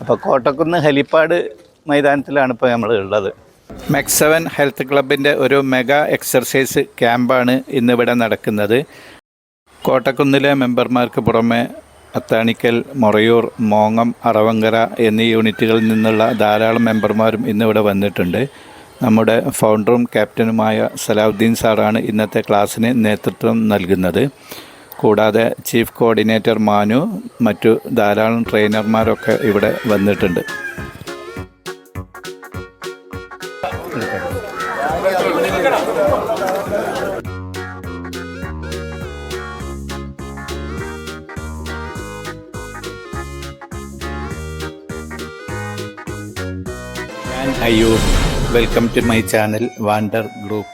അപ്പോൾ കോട്ടക്കുന്ന് ഹെലിപ്പാഡ് മൈതാനത്തിലാണ് ഇപ്പോൾ നമ്മൾ ഉള്ളത്. മെക്സ് സെവൻ ഹെൽത്ത് ക്ലബിന്റെ ഒരു മെഗാ എക്സർസൈസ് ക്യാമ്പാണ് ഇന്നിവിടെ നടക്കുന്നത്. കോട്ടക്കുന്നിലെ മെമ്പർമാർക്ക് പുറമെ അത്താണിക്കൽ മൊറയൂർ മോങ്ങം അറവങ്കര എന്നീ യൂണിറ്റുകളിൽ നിന്നുള്ള ധാരാളം മെമ്പർമാരും ഇന്നിവിടെ വന്നിട്ടുണ്ട്. നമ്മുടെ ഫൗണ്ടറും ക്യാപ്റ്റനുമായ സലാഹുദ്ദീൻ സാറാണ് ഇന്നത്തെ ക്ലാസ്സിന് നേതൃത്വം നൽകുന്നത്. കൂടാതെ ചീഫ് കോർഡിനേറ്റർ മാനു മറ്റു ധാരാളം ട്രെയിനർമാരൊക്കെ ഇവിടെ വന്നിട്ടുണ്ട്. ഞാൻ Ayyub welcome to my channel wonder group.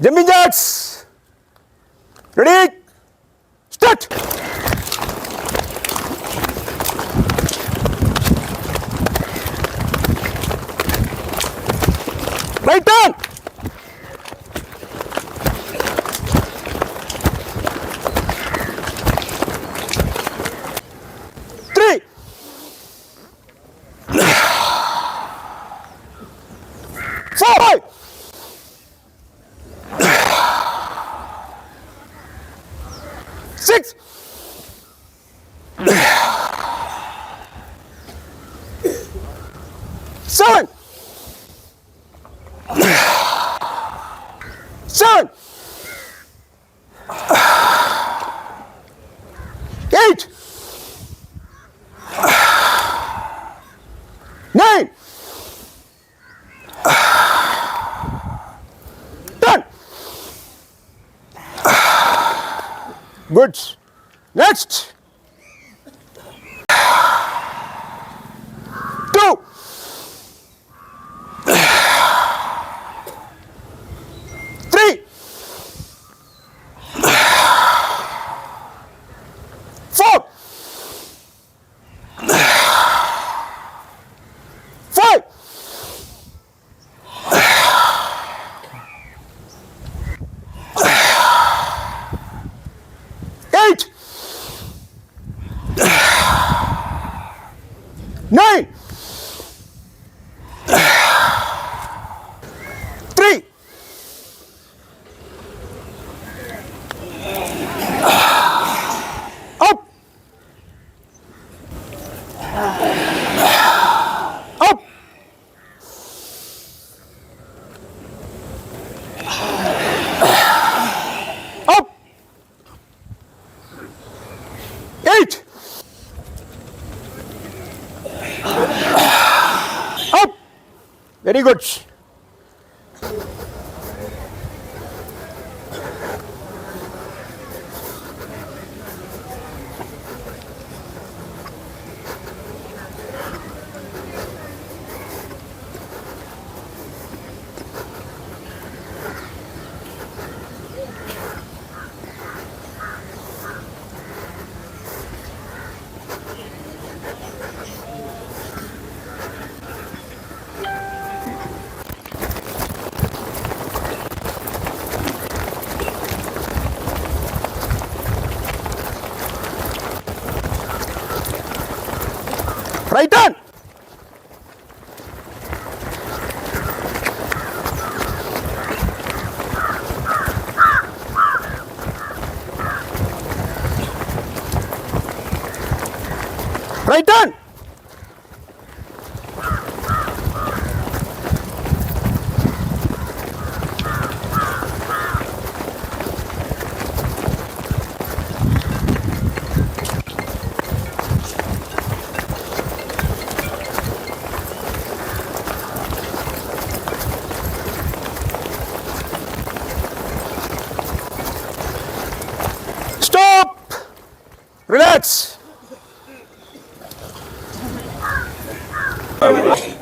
Jumping jacks. Ready? Start. Right down. Three. Four. Seven, seven, eight, nine, ten. Good. Next. Good right on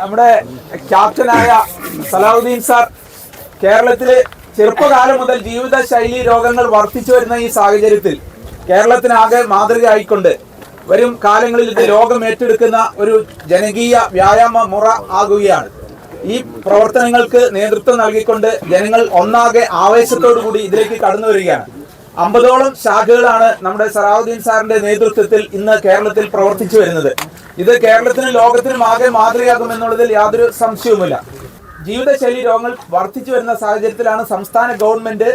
നമ്മുടെ ക്യാപ്റ്റനായ സലാഹുദ്ദീൻ സാർ കേരളത്തിലെ ചെറുപ്പകാലം മുതൽ ജീവിത ശൈലി രോഗങ്ങൾ വർദ്ധിച്ചു വരുന്ന ഈ സാഹചര്യത്തിൽ കേരളത്തിനാകെ മാതൃകയായിക്കൊണ്ട് വരും കാലങ്ങളിൽ ഇത് രോഗം ഏറ്റെടുക്കുന്ന ഒരു ജനകീയ വ്യായാമ മുറ ആകുകയാണ്. ഈ പ്രവർത്തനങ്ങൾക്ക് നേതൃത്വം നൽകിക്കൊണ്ട് ജനങ്ങൾ ഒന്നാകെ ആവേശത്തോടു കൂടി ഇതിലേക്ക് കടന്നു വരികയാണ്. അമ്പതോളം ശാഖകളാണ് നമ്മുടെ സറാവുദ്ദീൻ സാറിന്റെ നേതൃത്വത്തിൽ ഇന്ന് കേരളത്തിൽ പ്രവർത്തിച്ചു വരുന്നത്. ഇത് കേരളത്തിനും ലോകത്തിനും ആകെ മാതൃകയാകുമെന്നുള്ളതിൽ യാതൊരു സംശയവുമില്ല. ജീവിതശൈലി രോഗങ്ങൾ വർദ്ധിച്ചു വരുന്ന സാഹചര്യത്തിലാണ് സംസ്ഥാന ഗവൺമെന്റ്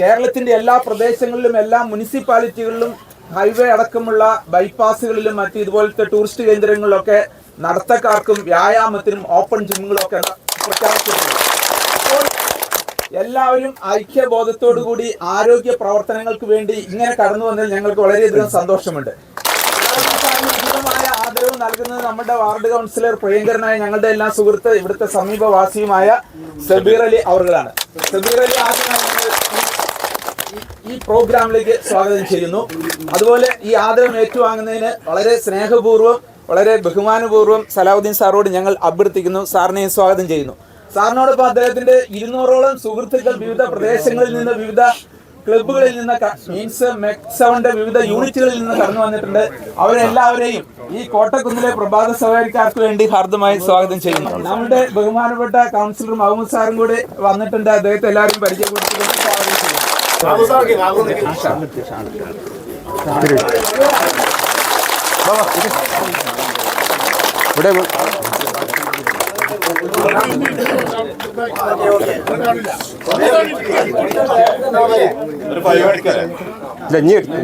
കേരളത്തിന്റെ എല്ലാ പ്രദേശങ്ങളിലും എല്ലാ മുനിസിപ്പാലിറ്റികളിലും ഹൈവേ അടക്കമുള്ള ബൈപ്പാസുകളിലും മറ്റു ഇതുപോലത്തെ ടൂറിസ്റ്റ് കേന്ദ്രങ്ങളിലൊക്കെ നടത്തക്കാർക്കും വ്യായാമത്തിനും ഓപ്പൺ ജിമ്മുകളൊക്കെ പ്രഖ്യാപിച്ചിട്ടുണ്ട്. എല്ലാവരും ഐക്യബോധത്തോടു കൂടി ആരോഗ്യ പ്രവർത്തനങ്ങൾക്ക് വേണ്ടി ഇങ്ങനെ കടന്നു വന്നതിൽ ഞങ്ങൾക്ക് വളരെയധികം സന്തോഷമുണ്ട്. ആദരവ് നൽകുന്നത് നമ്മുടെ വാർഡ് കൗൺസിലർ പ്രിയങ്കരനായ ഞങ്ങളുടെ എല്ലാ സുഹൃത്ത് ഇവിടുത്തെ സമീപവാസിയുമായ സബീർ അലി അവറുകളാണ് സബീർ അലി ഈ പ്രോഗ്രാമിലേക്ക് സ്വാഗതം ചെയ്യുന്നു. അതുപോലെ ഈ ആദരം ഏറ്റുവാങ്ങുന്നതിന് വളരെ സ്നേഹപൂർവം വളരെ ബഹുമാനപൂർവം സലാഹുദ്ദീൻ സാറോട് ഞങ്ങൾ അഭ്യർത്ഥിക്കുന്നു. സാറിനെയും സ്വാഗതം ചെയ്യുന്നു. സാറിനോടൊപ്പം അദ്ദേഹത്തിന്റെ ഇരുന്നൂറോളം സുഹൃത്തുക്കൾ വിവിധ പ്രദേശങ്ങളിൽ നിന്ന് വിവിധ ക്ലബുകളിൽ നിന്ന് മീൻസ് മെക്സവന്റെ വിവിധ യൂണിറ്റുകളിൽ നിന്ന് കടന്നു വന്നിട്ടുണ്ട്. അവരെല്ലാവരെയും ഈ കോട്ടക്കുന്നിലെ പ്രഭാത സവാരിക്കാർക്ക് വേണ്ടി ഹാർദമായി സ്വാഗതം ചെയ്യുന്നു. നമ്മുടെ ബഹുമാനപ്പെട്ട കൗൺസിലർ മഹമ്മദ് സാറും കൂടി വന്നിട്ടുണ്ട്. അദ്ദേഹത്തെ എല്ലാവരും പരിചയപ്പെടുത്തി ചെയ്യുന്നു ഇവിടെ ഇല്ല ഇനി എടുത്തു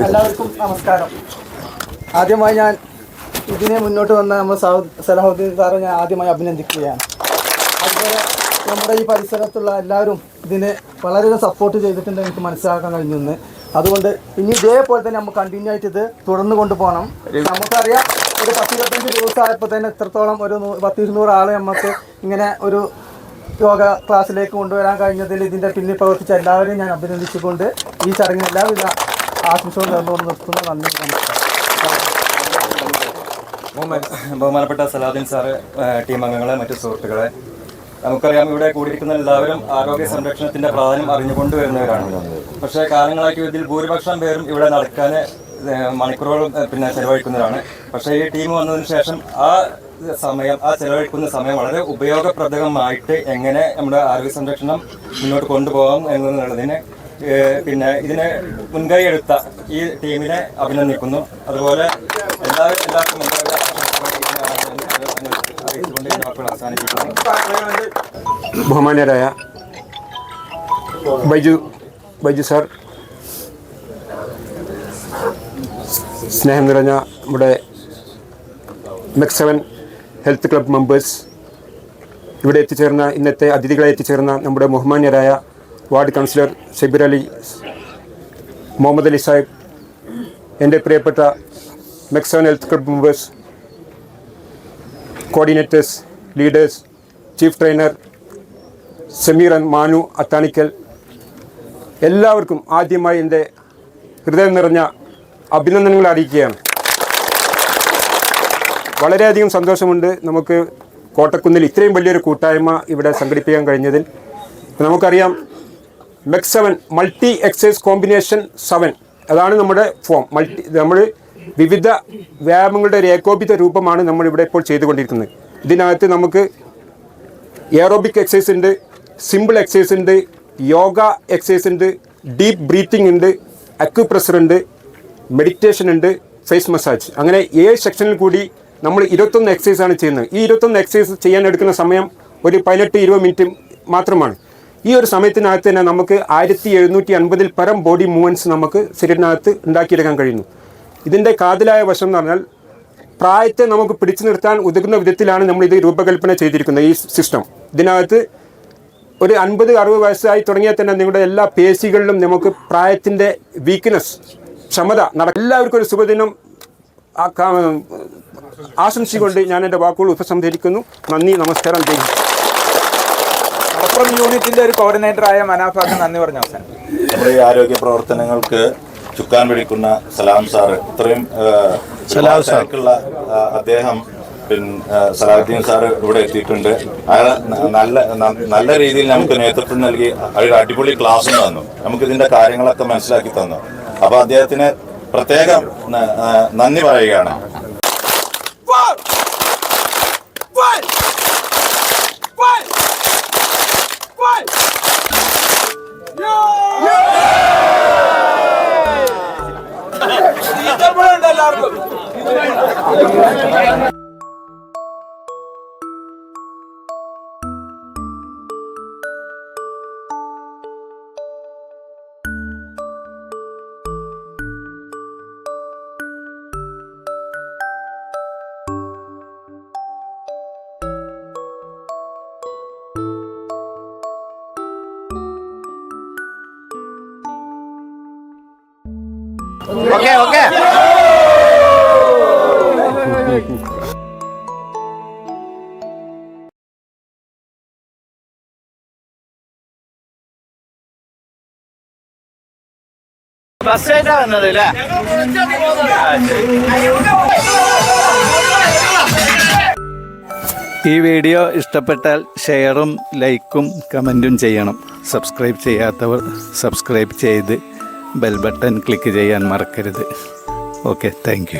എല്ലാവർക്കും നമസ്കാരം. ആദ്യമായി ഞാൻ ഇതിനെ മുന്നോട്ട് വന്ന നമ്മുടെ സലാഹുദ്ദീൻ സാറെ ഞാൻ ആദ്യമായി അഭിനന്ദിക്കുകയാണ്. അതുപോലെ നമ്മുടെ ഈ പരിസരത്തുള്ള എല്ലാവരും ഇതിനെ വളരെയധികം സപ്പോർട്ട് ചെയ്തിട്ടുണ്ട് എനിക്ക് മനസ്സിലാക്കാൻ കഴിഞ്ഞു ഇന്ന് അതുകൊണ്ട് ഇനി ഇതേപോലെ തന്നെ നമുക്ക് കണ്ടിന്യൂ ആയിട്ട് ഇത് തുടർന്ന് കൊണ്ടുപോകണം നമുക്കറിയാം ഒരു പത്തിരുപത്തഞ്ച് ദിവസമായപ്പോൾ തന്നെ എത്രത്തോളം ഒരു നൂ- പത്തിരുന്നൂറ് ആൾ നമുക്ക് ഇങ്ങനെ ഒരു യോഗ ക്ലാസ്സിലേക്ക് കൊണ്ടുവരാൻ കഴിഞ്ഞതിൽ ഇതിന്റെ പിന്നിൽ പ്രവർത്തിച്ച എല്ലാവരെയും ഞാൻ അഭിനന്ദിച്ചുകൊണ്ട് ഈ ചടങ്ങിന് എല്ലാവിധ ആശംസകളും നേർന്നുകൊണ്ട് നിർത്തുന്നു. നന്ദി നമസ്കാരം. ബഹുമാനപ്പെട്ട സലാദിൻ സാറ് ടീം അംഗങ്ങളെ മറ്റു സുഹൃത്തുക്കളെ നമുക്കറിയാം ഇവിടെ കൂടിയിരിക്കുന്ന എല്ലാവരും ആരോഗ്യ സംരക്ഷണത്തിന്റെ പ്രാധാന്യം അറിഞ്ഞുകൊണ്ട് വരുന്നവരാണ്. പക്ഷേ കാലങ്ങളായിട്ട് ഇതിൽ ഭൂരിപക്ഷം പേരും ഇവിടെ നടക്കാൻ മണിക്കൂറുകളും പിന്നെ ചെലവഴിക്കുന്നവരാണ്. പക്ഷേ ഈ ടീം വന്നതിന് ശേഷം ആ സമയം ആ ചെലവഴിക്കുന്ന സമയം വളരെ ഉപയോഗപ്രദമായിട്ട് എങ്ങനെ നമ്മുടെ ആരോഗ്യ സംരക്ഷണം മുന്നോട്ട് കൊണ്ടുപോകാം എന്നുള്ളതിന് പിന്നെ ഇതിനെ മുൻകൈ എടുത്ത ഈ ടീമിനെ അഭിനന്ദിക്കുന്നു. അതുപോലെ എല്ലാവരും എല്ലാവർക്കും വാക്കുകൾ ബഹുമാന്യരായ ബൈജു ബൈജു സാർ സ്നേഹം നിറഞ്ഞ നമ്മുടെ മെക്സവൻ ഹെൽത്ത് ക്ലബ് മെമ്പേഴ്സ് ഇവിടെ എത്തിച്ചേർന്ന ഇന്നത്തെ അതിഥികളെ എത്തിച്ചേർന്ന നമ്മുടെ ബഹുമാന്യരായ വാർഡ് കൗൺസിലർ ഷബീർ അലി മുഹമ്മദ് അലി സാഹിബ് എന്റെ പ്രിയപ്പെട്ട Mec seven health club members coordinators leaders chief trainer Sameer Manu Athanikkal എല്ലാവർക്കും ആദ്യമായി എന്റെ ഹൃദയം നിറഞ്ഞ അഭിനന്ദനങ്ങൾ അറിയിക്കുകയാണ്. വളരെയധികം സന്തോഷമുണ്ട് നമുക്ക് കോട്ടക്കുന്നിൽ ഇത്രയും വലിയൊരു കൂട്ടായ്മ ഇവിടെ സംഘടിപ്പിക്കാൻ കഴിഞ്ഞതിൽ. നമുക്കറിയാം Mec seven multi exercise combination seven അതാണ് നമ്മുടെ ഫോം മൾട്ടി നമ്മൾ വിവിധ വ്യായാമങ്ങളുടെ ഒരു ഏകോപിത രൂപമാണ് നമ്മളിവിടെ ഇപ്പോൾ ചെയ്തുകൊണ്ടിരിക്കുന്നത്. ഇതിനകത്ത് നമുക്ക് എയറോബിക് എക്സസൈസ് ഉണ്ട് സിമ്പിൾ എക്സസൈസ് ഉണ്ട് യോഗ എക്സസൈസ് ഉണ്ട് ഡീപ്പ് ബ്രീത്തിങ് ഉണ്ട് അക്യുപ്രഷർ ഉണ്ട് മെഡിറ്റേഷൻ ഉണ്ട് ഫേസ് മസാജ് അങ്ങനെ ഏഴ് സെക്ഷനിൽ കൂടി നമ്മൾ ഇരുപത്തൊന്ന് ആണ് ചെയ്യുന്നത്. ഈ ഇരുപത്തൊന്ന് എക്സസൈസ് ചെയ്യാൻ എടുക്കുന്ന സമയം ഒരു പതിനെട്ട് ഇരുപത് മിനിറ്റ് മാത്രമാണ്. ഈ ഒരു സമയത്തിനകത്ത് തന്നെ നമുക്ക് ആയിരത്തി എഴുന്നൂറ്റി അൻപതിൽ പരം ബോഡി മൂവ്മെന്റ്സ് നമുക്ക് ശരീരത്തിനകത്ത് ഉണ്ടാക്കിയെടുക്കാൻ കഴിയുന്നു. ഇതിന്റെ കാതലായ വശം എന്ന് പറഞ്ഞാൽ പ്രായത്തെ നമുക്ക് പിടിച്ചു നിർത്താൻ ഉതകുന്ന വിധത്തിലാണ് നമ്മൾ ഇത് രൂപകൽപ്പന ചെയ്തിരിക്കുന്നത് ഈ സിസ്റ്റം. ഇതിനകത്ത് ഒരു അൻപത് അറുപത് വയസ്സായി തുടങ്ങിയാൽ തന്നെ നിങ്ങളുടെ എല്ലാ പേശികളിലും നമുക്ക് പ്രായത്തിന്റെ വീക്ക്നെസ് ക്ഷമത നട എല്ലാവർക്കും ഒരു ശുഭദിനം. ആശംസിച്ചുകൊണ്ട് ഞാൻ എന്റെ വാക്കുകൾ ഉപസംഹരിക്കുന്നു. നന്ദി നമസ്കാരം. ജയ്. മലപ്പുറം യൂണിറ്റിന്റെ ഒരു കോർഡിനേറ്ററായ മനാഫാക്ക് നന്ദി പറഞ്ഞു അവസാനം നമ്മുടെ ഈ ആരോഗ്യ പ്രവർത്തനങ്ങൾക്ക് ചുക്കാൻ പിടിക്കുന്ന സലാം സാറ് ഇത്രയും തിരക്കുള്ള അദ്ദേഹം പിന്നെ സലാഹുദ്ദീൻ സാറ് ഇവിടെ എത്തിയിട്ടുണ്ട്. അയാൾ നല്ല നല്ല രീതിയിൽ നമുക്ക് നേതൃത്വം നൽകി അയാൾ അടിപൊളി ക്ലാസ് തന്നു. നമുക്ക് ഇതിന്റെ കാര്യങ്ങളൊക്കെ മനസ്സിലാക്കി തന്നു. അപ്പൊ അദ്ദേഹത്തിന് പ്രത്യേകം നന്ദി പറയുകയാണ്. ഈത്തപ്പഴമുണ്ട് എല്ലാവർക്കും ഈ വീഡിയോ ഇഷ്ടപ്പെട്ടാൽ ഷെയറും ലൈക്കും കമന്റും ചെയ്യണം. സബ്സ്ക്രൈബ് ചെയ്യാത്തവർ സബ്സ്ക്രൈബ് ചെയ്ത് ബെൽ ബട്ടൺ ക്ലിക്ക് ചെയ്യാൻ മറക്കരുത്. Okay thank